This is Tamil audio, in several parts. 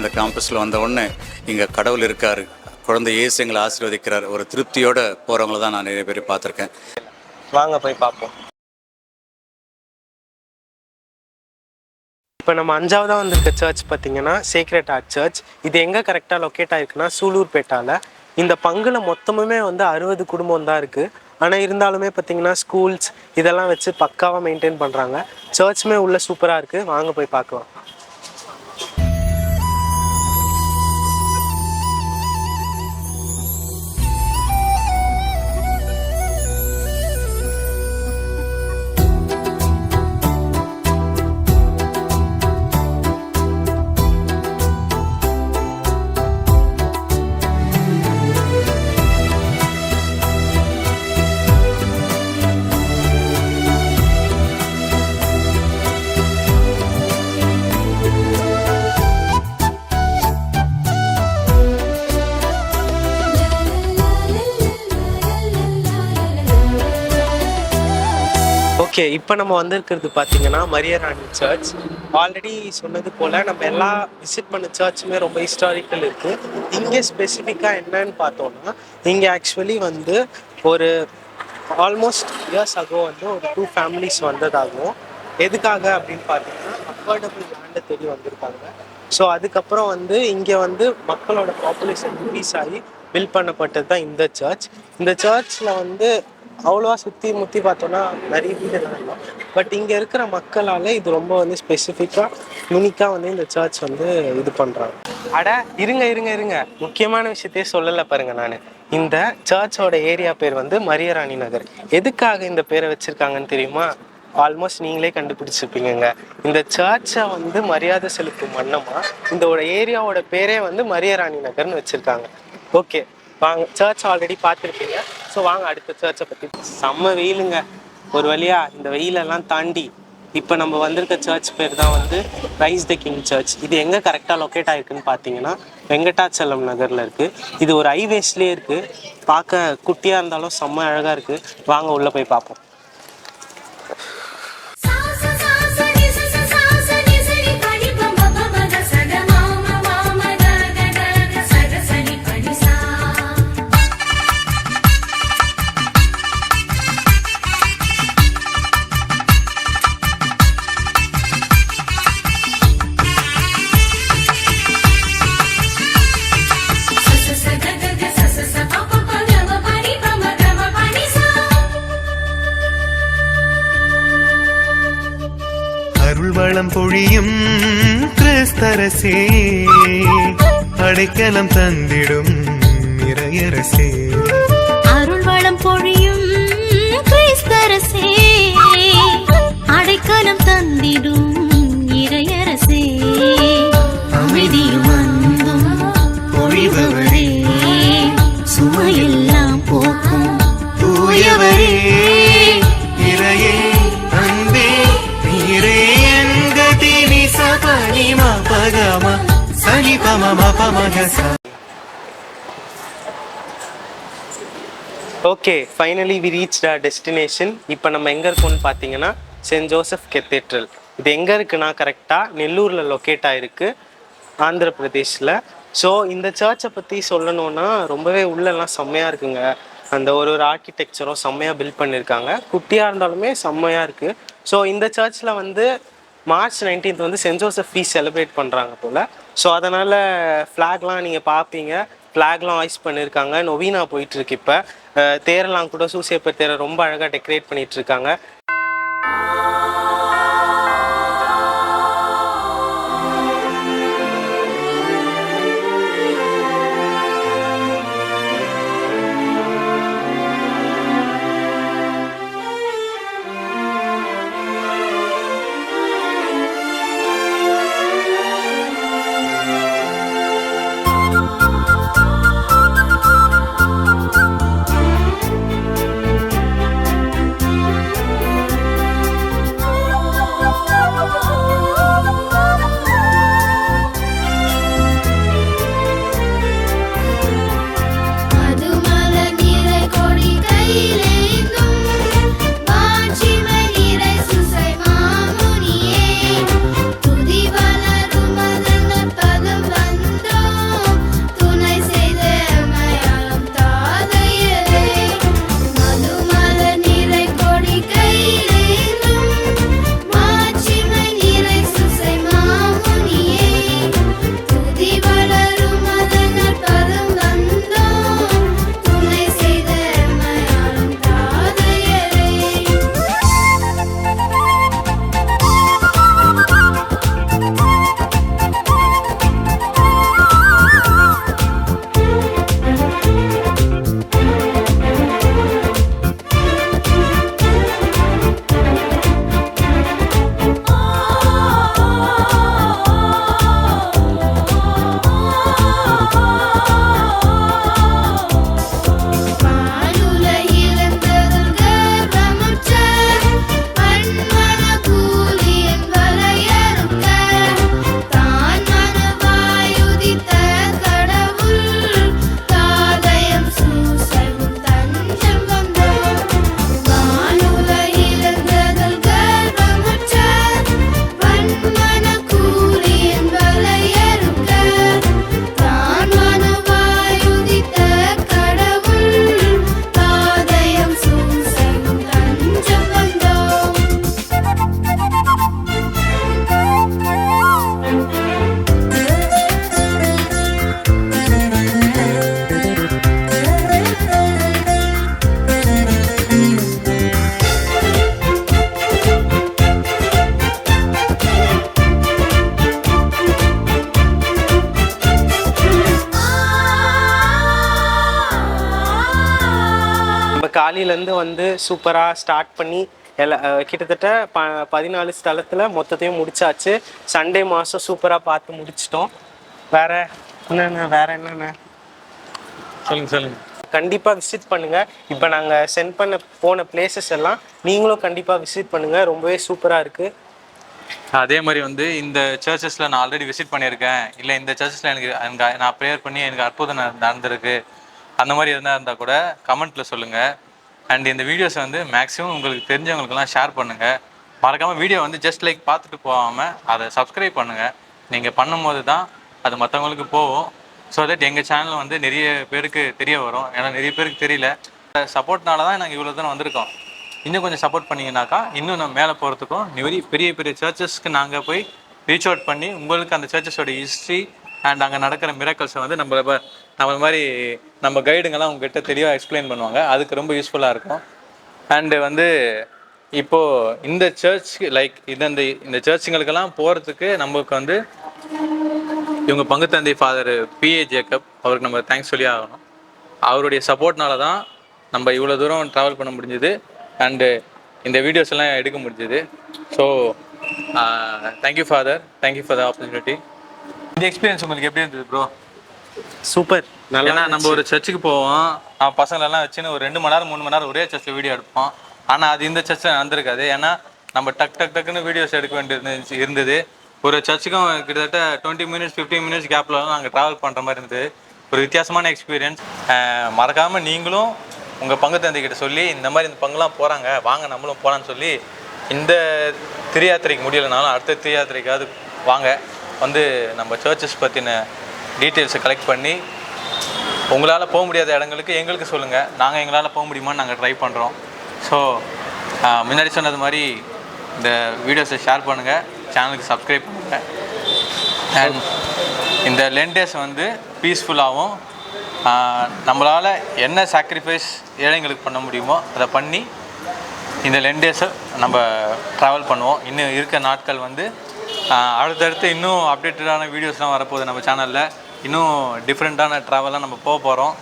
இந்த கேம்பஸில் வந்த உடனே இங்கே கடவுள் இருக்கார். குழந்தை இயேசு எங்களை ஆசீர்வதிக்கிறார். ஒரு திருப்தியோட போகிறவங்கள தான் நான் நிறைய பேர் பார்த்துருக்கேன். வாங்க போய் பார்ப்போம். இப்போ நம்ம அஞ்சாவதாக வந்திருக்க சர்ச் பார்த்தீங்கன்னா சேக்ரெட் ஆர்ட் சர்ச் இது எங்கே கரெக்டாக லொக்கேட் ஆயிருக்குன்னா சூலூர்பேட்டால இந்த பங்குல மொத்தமுமே வந்து அறுபது குடும்பம் தான் இருக்குது ஆனால் இருந்தாலுமே பார்த்தீங்கன்னா ஸ்கூல்ஸ் இதெல்லாம் வச்சு பக்காவாக மெயின்டைன் பண்ணுறாங்க சர்ச்சுமே உள்ள சூப்பராக இருக்குது வாங்க போய் பார்க்கலாம். ஓகே இப்போ நம்ம வந்திருக்கிறது பார்த்தீங்கன்னா மரியராணி சர்ச் ஆல்ரெடி சொன்னது போல் நம்ம எல்லா விசிட் பண்ண சர்ச்சுமே ரொம்ப ஹிஸ்டாரிக்கல் இருக்குது இங்கே ஸ்பெசிஃபிக்காக என்னன்னு பார்த்தோம்னா இங்கே ஆக்சுவலி வந்து ஒரு ஆல்மோஸ்ட் இயர்ஸ் அகோ வந்து ஒரு டூ ஃபேமிலிஸ் வந்ததாகவும் எதுக்காக அப்படின்னு பார்த்தீங்கன்னா அஃபோர்டபுள் லேண்டை தேடி வந்திருக்காங்க. ஸோ அதுக்கப்புறம் வந்து இங்கே வந்து மக்களோட பாப்புலேஷன் இன்க்ரீஸ் ஆகி பில்ட் பண்ணப்பட்டது தான் இந்த சர்ச் இந்த சர்ச்சில் வந்து அவ்வளோவா சுற்றி முற்றி பார்த்தோன்னா நிறைய வீடுலாம் இல்லை. பட் இங்கே இருக்கிற மக்களால் இது ரொம்ப வந்து ஸ்பெசிஃபிக்காக யூனிக்காக வந்து இந்த சர்ச் வந்து இது பண்ணுறாங்க அட இருங்க இருங்க இருங்க. முக்கியமான விஷயத்தையே சொல்லலை பாருங்க நான். இந்த சர்ச்சோட ஏரியா பேர் வந்து மரியராணி நகர். எதுக்காக இந்த பேரை வச்சுருக்காங்கன்னு தெரியுமா? ஆல்மோஸ்ட் நீங்களே கண்டுபிடிச்சிருப்பீங்க இந்த சர்ச்சை வந்து மரியாதை செலுத்தும் வண்ணமாக இந்த ஏரியாவோட பேரே வந்து மரியராணி நகர்னு வச்சுருக்காங்க. ஓகே வாங்க சர்ச் ஆல்ரெடி பார்த்துருப்பீங்க. ஸோ வாங்க அடுத்த சர்ச்சை பற்றி செம்ம வெயிலுங்க. ஒரு வழியா இந்த வெயிலெல்லாம் தாண்டி இப்போ நம்ம வந்திருக்க சர்ச் பேர் தான் வந்து ரைஸ் த கிங் சர்ச் இது எங்கே கரெக்டாக லொக்கேட் ஆகிருக்குன்னு பார்த்தீங்கன்னா வெங்கடாச்சலம் நகரில் இருக்குது இது ஒரு ஹைவேஸ்லேயே இருக்குது பார்க்க குட்டியாக இருந்தாலும் செம்ம அழகாக இருக்குது வாங்க உள்ளே போய் பார்ப்போம். கிறிஸ்தரசே அடைக்கலம் தந்திடும் இறையரசே அருள் வளம் பொழியும் கிறிஸ்தரசே அடைக்கலம் தந்திடும் இறையரசே அமைதியும் அன்பும் பொழிபவரே சுமையெல்லாம் போக்கும் தூயவரே. இறையே. பகம சனி பம ம பமக okay finally we reach the destination இப்போ நம்ம எங்கே இருக்கோம்னு பார்த்தீங்கன்னா சென்ட் ஜோசப் கெத்தேட்ரல் இது எங்கே இருக்குன்னா கரெக்டாக நெல்லூரில் லொக்கேட் ஆகிருக்கு ஆந்திர பிரதேஷில் ஸோ இந்த சர்ச்சை பற்றி சொல்லணும்னா ரொம்பவே உள்ளெல்லாம் செம்மையாக இருக்குங்க. அந்த ஒரு ஒரு ஆர்கிடெக்சரும் செம்மையாக பில்ட் பண்ணியிருக்காங்க குட்டியாக இருந்தாலுமே செம்மையாக இருக்குது ஸோ இந்த சர்ச்சில் வந்து மார்ச் நைன்டீன்த் வந்து சென்ட் ஜோசப் ஃபீஸ் செலிப்ரேட் பண்ணுறாங்க போல். ஸோ அதனால் ஃப்ளாக்லாம் நீங்கள் பார்ப்பீங்க ஃப்ளாக்லாம் ஆய்ஸ் பண்ணியிருக்காங்க நொவீனா போயிட்டுருக்கு இப்போ. தேரெல்லாம் கூட சூசேப்பர் தேரை ரொம்ப அழகாக டெக்கரேட் பண்ணிகிட்ருக்காங்க காலையிலேருந்து வந்து சூப்பராக ஸ்டார்ட் பண்ணி எல்லா கிட்டத்தட்ட ப பதினாலு ஸ்தலத்தில் மொத்தத்தையும் முடிச்சாச்சு. சண்டே மாதம் சூப்பராக பார்த்து முடிச்சிட்டோம். வேற என்னென்ன வேற என்னென்ன? சொல்லுங்க சொல்லுங்க. கண்டிப்பாக விசிட் பண்ணுங்க. இப்போ நாங்கள் சென்ட் பண்ண போன பிளேசஸ் எல்லாம் நீங்களும் கண்டிப்பாக விசிட் பண்ணுங்க. ரொம்பவே சூப்பராக இருக்கு. அதே மாதிரி வந்து இந்த சர்ச்சஸில் நான் ஆல்ரெடி விசிட் பண்ணியிருக்கேன். இல்லை இந்த சர்ச்சஸில் எனக்கு எனக்கு நான் ப்ரேயர் பண்ணி எனக்கு அற்புதம் நட- நடந்திருக்கு. அந்த மாதிரி எதுனா இருந்தால் கூட கமெண்ட்டில் சொல்லுங்கள் அண்ட் இந்த வீடியோஸை வந்து மேக்ஸிமம் உங்களுக்கு தெரிஞ்சவங்களுக்கெல்லாம் ஷேர் பண்ணுங்கள் மறக்காமல் வீடியோ வந்து ஜஸ்ட் லைக் பார்த்துட்டு போகாமல் அதை சப்ஸ்கிரைப் பண்ணுங்கள் நீங்கள் பண்ணும்போது தான் அது மற்றவங்களுக்கு போகும். ஸோ தட் எங்கள் சேனல் வந்து நிறைய பேருக்கு தெரிய வரும். ஏன்னா நிறைய பேருக்கு தெரியல. சப்போர்ட்னால தான் நாங்கள் இவ்வளோ தூரம் வந்திருக்கோம். இன்னும் கொஞ்சம் சப்போர்ட் பண்ணீங்கன்னாக்கா இன்னும் நம்ம மேலே போகிறதுக்கும் நிறைய பெரிய பெரிய சர்ச்சஸ்க்கு நாங்கள் போய் ரீச் அவுட் பண்ணி உங்களுக்கு அந்த சர்ச்சஸோட ஹிஸ்ட்ரி அண்ட் அங்கே நடக்கிற மிராக்கல்ஸை வந்து நம்ம நம்ம மாதிரி நம்ம கைடுங்கெல்லாம் உங்ககிட்ட தெளிவாக எக்ஸ்பிளைன் பண்ணுவாங்க. அதுக்கு ரொம்ப யூஸ்ஃபுல்லாக இருக்கும். அண்டு வந்து இப்போது இந்த சர்ச் லைக் இந்த இந்த இந்த சர்ச்சுங்களுக்கெல்லாம் போகிறதுக்கு நமக்கு வந்து இவங்க பங்கு தந்தை ஃபாதர் பிஏ ஜேக்கப் அவருக்கு நம்ம தேங்க்ஸ் சொல்லி ஆகணும். அவருடைய சப்போர்ட்னால தான் நம்ம இவ்வளோ தூரம் ட்ராவல் பண்ண முடிஞ்சுது. அண்டு இந்த வீடியோஸ் எல்லாம் எடுக்க முடிஞ்சுது. So thank you father thank you for the opportunity இந்த எக்ஸ்பீரியன்ஸ் உங்களுக்கு எப்படி இருந்தது ப்ரோ சூப்பர். ஏன்னா நம்ம ஒரு சர்ச்சுக்கு போவோம். நான் பசங்களெல்லாம் வச்சுன்னு ஒரு ரெண்டு மணி நேரம் மூணு மணி நேரம் ஒரே சர்ச்சில் வீடியோ எடுப்போம். ஆனால் அது இந்த சர்ச்சில் நடந்திருக்காது. ஏன்னா நம்ம டக் டக் டக்குன்னு வீடியோஸ் எடுக்க வேண்டியது இருந்தது. ஒரு சர்ச்சுக்கும் கிட்டத்தட்ட டுவெண்ட்டி மினிட்ஸ் ஃபிஃப்டீன் மினிட்ஸ் கேப்லலாம் நாங்கள் ட்ராவல் பண்ணுற மாதிரி இருந்தது. ஒரு வித்தியாசமான எக்ஸ்பீரியன்ஸ் மறக்காமல் நீங்களும் உங்கள் பங்கு தந்தைக்கிட்ட சொல்லி இந்த மாதிரி இந்த பங்குலாம் போகிறாங்க வாங்க நம்மளும் போகலான்னு சொல்லி இந்த திரியாத்திரைக்கு முடியலைனாலும் அடுத்த திரியாத்திரைக்காவது வாங்க. வந்து நம்ம சர்ச்சஸ் பற்றின டீட்டெயில்ஸை கலெக்ட் பண்ணி உங்களால் போக முடியாத இடங்களுக்கு எங்களுக்கு சொல்லுங்கள் நாங்கள் எங்களால் போக முடியுமான்னு நாங்கள் ட்ரை பண்ணுறோம் ஸோ முன்னாடி சொன்னது மாதிரி இந்த வீடியோஸை ஷேர் பண்ணுங்கள் சேனலுக்கு சப்ஸ்கிரைப் பண்ணுங்கள் அண்ட் இந்த லென்டேஸ் வந்து பீஸ்ஃபுல்லாகவும் நம்மளால் என்ன சாக்ரிஃபைஸ் ஏழைங்களுக்கு பண்ண முடியுமோ அதை பண்ணி இந்த லென்டேஸை நம்ம ட்ராவல் பண்ணுவோம். இன்னும் இருக்க நாட்கள் வந்து அடுத்தடுத்து இன்னும் அப்டேட்டடான வீடியோஸ்லாம் வரப்போகுது நம்ம சேனலில் இன்னும் டிஃப்ரெண்ட்டான ட்ராவலாம் நம்ம போக போகிறோம்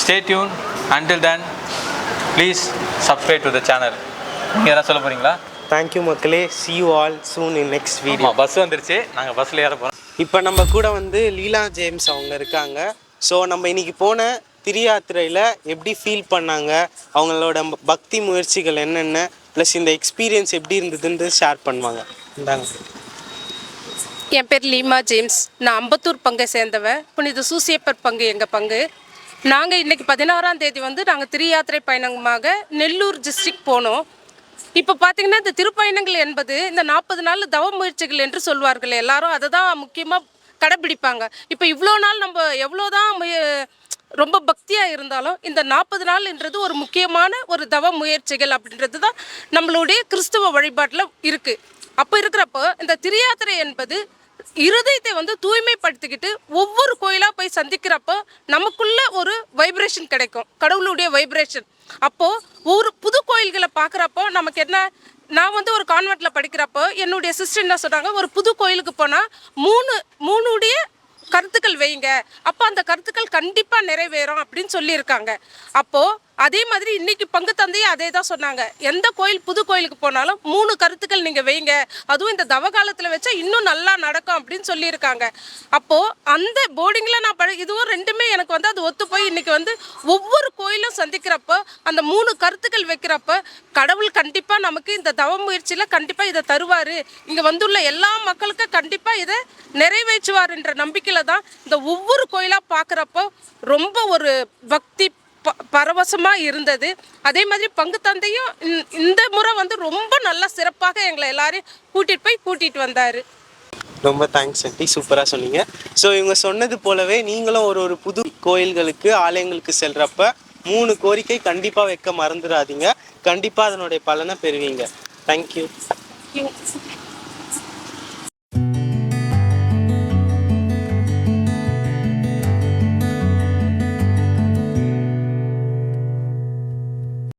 stay tuned until then please subscribe to the channel நீங்கள் எதாவது சொல்ல போகிறீங்களா தேங்க்யூ மக்களே. See you all soon in next video bus வந்துருச்சு. நாங்கள் பஸ்ஸில் ஏற போகிறோம் இப்போ நம்ம கூட வந்து லீலா ஜேம்ஸ் அவங்க இருக்காங்க. ஸோ நம்ம இன்னைக்கு போன திரியாத்திரையில் எப்படி ஃபீல் பண்ணாங்க? அவங்களோட பக்தி முயற்சிகள் என்னென்ன? ப்ளஸ் இந்த எக்ஸ்பீரியன்ஸ் எப்படி இருந்ததுன்னு ஷேர் பண்ணுவாங்க. இந்தாங்க. என் பேர் லீமா ஜேம்ஸ். நான் அம்பத்தூர் பங்கை சேர்ந்தவ. புனித சூசியப்பர் பங்கு எங்கள் பங்கு. நாங்கள் இன்றைக்கி பதினாறாம் தேதி வந்து நாங்கள் திரியாத்திரை பயணமாக நெல்லூர் டிஸ்ட்ரிக்ட் போனோம். இப்போ பார்த்திங்கன்னா இந்த திருப்பயணங்கள் என்பது இந்த நாற்பது நாள் தவ முயற்சிகள் என்று சொல்வார்கள் எல்லாரும். அதை தான் முக்கியமாக கடைபிடிப்பாங்க. இப்போ இவ்வளோ நாள் நம்ம எவ்வளோதான் முய ரொம்ப பக்தியாக இருந்தாலும் இந்த நாற்பது நாள்ன்றது ஒரு முக்கியமான ஒரு தவ முயற்சிகள் அப்படின்றது தான் நம்மளுடைய கிறிஸ்துவ வழிபாட்டில் இருக்குது அப்போ இருக்கிறப்போ இந்த திரியாத்திரை என்பது இருதயத்தை வந்து தூய்மைப்படுத்திக்கிட்டு ஒவ்வொரு கோயிலாக போய் சந்திக்கிறப்போ நமக்குள்ள ஒரு வைப்ரேஷன் கிடைக்கும். கடவுளுடைய வைப்ரேஷன் அப்போது ஒரு புது கோயில்களை பார்க்குறப்போ நமக்கு என்ன நான் வந்து ஒரு கான்வெர்ட்டில் படிக்கிறப்போ என்னுடைய சிஸ்டர் என்ன சொன்னாங்க ஒரு புது கோயிலுக்கு போனால் மூணு மூணுடைய கருத்துக்கள் வைங்க அப்போ அந்த கருத்துக்கள் கண்டிப்பாக நிறைவேறும் அப்படின்னு சொல்லியிருக்காங்க. அப்போது அதே மாதிரி இன்னைக்கு பங்கு தந்தையும் அதே தான் சொன்னாங்க. எந்த கோயில் புது கோயிலுக்கு போனாலும் மூணு கருத்துக்கள் நீங்கள் வைங்க. அதுவும் இந்த தவ காலத்தில் வச்சா இன்னும் நல்லா நடக்கும் அப்படின்னு சொல்லியிருக்காங்க. அப்போது அந்த போர்டிங்கில் நான் பழ இதுவும் ரெண்டுமே எனக்கு வந்து அது ஒத்து போய் இன்னைக்கு வந்து ஒவ்வொரு கோயிலும் சந்திக்கிறப்போ அந்த மூணு கருத்துக்கள் வைக்கிறப்ப கடவுள் கண்டிப்பாக நமக்கு இந்த தவ முயற்சியில் கண்டிப்பாக இதை தருவார். இங்கே வந்துள்ள எல்லா மக்களுக்கும் கண்டிப்பாக இதை நிறைவேற்றுவார்ன்ற நம்பிக்கையில் தான் இந்த ஒவ்வொரு கோயிலாக பார்க்குறப்போ ரொம்ப ஒரு பக்தி ப பரவசமாக இருந்தது. அதே மாதிரி பங்கு தந்தையும் இந்த- முறை வந்து ரொம்ப நல்லா சிறப்பாக எங்களை எல்லாரையும் கூட்டிகிட்டு போய் கூட்டிகிட்டு வந்தார். ரொம்ப தேங்க்ஸ் ஆண்டி சூப்பராக சொன்னீங்க. ஸோ இவங்க சொன்னது போலவே நீங்களும் ஒரு ஒரு புது கோயில்களுக்கு ஆலயங்களுக்கு செல்றப்ப மூணு கோரிக்கை கண்டிப்பாக வைக்க மறந்துடாதீங்க. கண்டிப்பாக அதனுடைய பலனை பெறுவீங்க. தேங்க்யூ.